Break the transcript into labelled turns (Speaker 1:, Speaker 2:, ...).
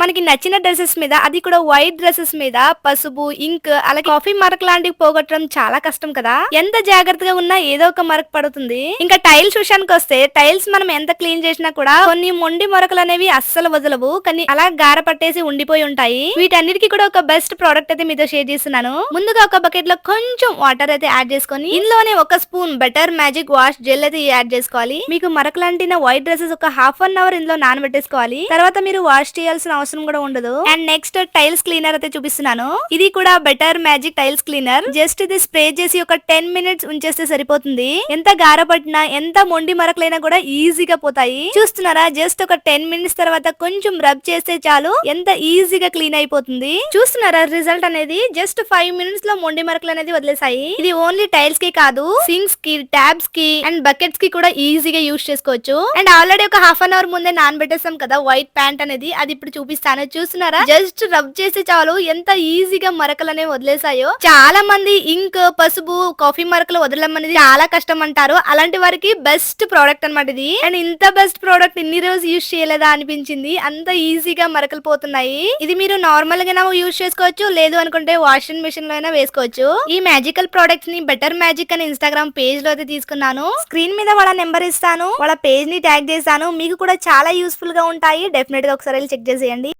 Speaker 1: మనకి నచ్చిన డ్రెస్సెస్ మీద అది కూడా వైట్ డ్రెస్సెస్ మీద పసుపు ఇంక్ అలాగే కాఫీ మరక్ లాంటివి పోగొట్టడం చాలా కష్టం కదా? ఎంత జాగ్రత్తగా ఉన్నా ఏదో ఒక మరక పడుతుంది. ఇంకా టైల్స్ విషయానికి వస్తే టైల్స్ మనం ఎంత క్లీన్ చేసినా కూడా కొన్ని మొండి మరకలు అనేవి అస్సలు వదలవు. కానీ అలా గార పట్టేసి ఉండిపోయి ఉంటాయి. వీటన్నిటికీ కూడా ఒక బెస్ట్ ప్రోడక్ట్ అయితే మీతో షేర్ చేస్తున్నాను. ముందుగా ఒక బకెట్లో కొంచెం వాటర్ అయితే యాడ్ చేసుకొని ఇందులోనే ఒక spoon better magic wash gel అయితే యాడ్ చేసుకోవాలి. మీకు మరకలాంటిన వైట్ డ్రెస్సెస్ ఒక హాఫ్ అన్ అవర్ ఇందులో నానబెట్టేసుకోవాలి. తర్వాత మీరు వాష్ చేయాల్సిన అవసరం కూడా ఉండదు. అండ్ నెక్స్ట్ టైల్స్ క్లీనర్ అయితే చూపిస్తున్నాను. ఇది కూడా better magic tiles cleaner just ఇది స్ప్రే చేసి ఒక టెన్ మినిట్స్ ఉంచేస్తే సరిపోతుంది. ఎంత గారపట్టినా ఎంత మొండి మరకలైనా కూడా ఈజీగా పోతాయి. చూస్తున్నారా? జస్ట్ ఒక టెన్ మినిట్స్ తర్వాత కొంచెం రబ్ చేస్తే చాలు ఎంత ఈజీగా క్లీన్ అయిపోతుంది. చూస్తున్నారా? రిజల్ట్ అనేది జస్ట్ ఫైవ్ మినిట్స్లో మొండి మరకలు అనేది వదిలేసాయి. ఇది ఓన్లీ టైల్స్కి కాదు సింక్స్కి ట్యాబ్స్కి అండ్ బకెట్స్కి కూడా ఈజీగా యూస్ చేసుకోవచ్చు. అండ్ ఆల్రెడీ ఒక హాఫ్ అన్ అవర్ ముందే నానబెట్టేసాం కదా వైట్ ప్యాంట్ అనేది. అది ఇప్పుడు చూపి చూపిస్తాను చూస్తున్నారా? జస్ట్ రబ్ చేస్తే చాలు. ఎంత ఈజీగా మరకలు అనేవి వదిలేసాయో చాలా మంది ఇంక్ పసుపు కాఫీ మరకలు వదలడం అనేది చాలా కష్టం అంటారు. అలాంటి వారికి బెస్ట్ ప్రోడక్ట్ అన్నమాట ఇది. అండ్ ఇంత బెస్ట్ ప్రోడక్ట్ ఇన్ని రోజు యూస్ చేయలేదా అనిపించింది. అంత ఈజీగా మరకలు పోతున్నాయి. ఇది మీరు నార్మల్గా యూస్ చేసుకోవచ్చు. లేదు అనుకుంటే వాషింగ్ మిషన్లో అయినా వేసుకోవచ్చు. ఈ మ్యాజికల్ ప్రోడక్ట్స్ని బెటర్ మ్యాజిక్ అని ఇన్స్టాగ్రామ్ పేజ్లో అయితే తీసుకున్నాను. స్క్రీన్ మీద వాళ్ళ నెంబర్ ఇస్తాను. వాళ్ళ పేజ్ని ట్యాగ్ చేస్తాను. మీకు కూడా చాలా యూస్ఫుల్గా ఉంటాయి. డెఫినెట్గా ఒకసారి చెక్ చేసేయండి.